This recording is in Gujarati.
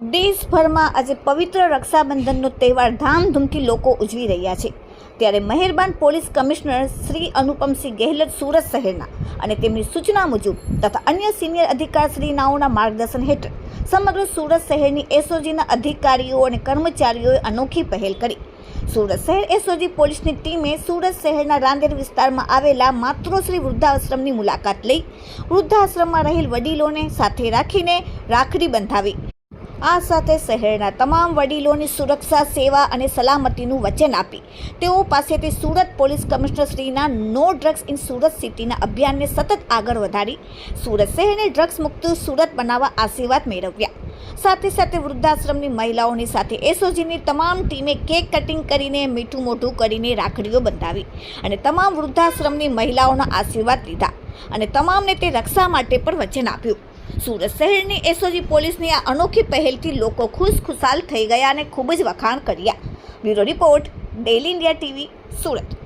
દેશભરમાં આજે પવિત્ર રક્ષાબંધનનો તહેવાર ધામધૂમથી લોકો ઉજવી રહ્યા છે. ત્યારે મહેરબાન પોલીસ કમિશનર શ્રી અનુપમસિંહ ગેહલોત સુરત શહેરના અને તેમની સૂચના મુજબ તથા અન્ય સિનિયર અધિકારીશ્રીનાઓના માર્ગદર્શન હેઠળ સમગ્ર સુરત શહેરની એસઓજીના અધિકારીઓ અને કર્મચારીઓએ અનોખી પહેલ કરી. સુરત શહેર એસઓજી પોલીસની ટીમે સુરત શહેરના રાંદેર વિસ્તારમાં આવેલા માતૃશ્રી વૃદ્ધાશ્રમની મુલાકાત લઈ વૃદ્ધાશ્રમમાં રહેલ વડીલોને સાથે રાખીને રાખડી બંધાવી. આ સાથે શહેરના તમામ વડીલોની સુરક્ષા, સેવા અને સલામતીનું વચન આપી તેઓ પાસેથી સુરત પોલીસ કમિશનરશ્રીના નો ડ્રગ્સ ઇન સુરત સિટીના અભિયાનને સતત આગળ વધારી સુરત શહેરને ડ્રગ્સ મુક્ત સુરત બનાવવા આશીર્વાદ મેળવ્યા. સાથે સાથે વૃદ્ધાશ્રમની મહિલાઓની સાથે એસઓજીની તમામ ટીમે કેક કટિંગ કરીને મીઠું મોઢું કરીને રાખડીઓ બંધાવી અને તમામ વૃદ્ધાશ્રમની મહિલાઓના આશીર્વાદ લીધા અને તમામને તે રક્ષા માટે પણ વચન આપ્યું. સુરત શહેરની એસઓજી પોલીસની આ અનોખી પહેલથી લોકો ખુશ ખુશાલ થઈ ગયા અને ખૂબ જ વખાણ કર્યા. Bureau report daily India TV, Surat.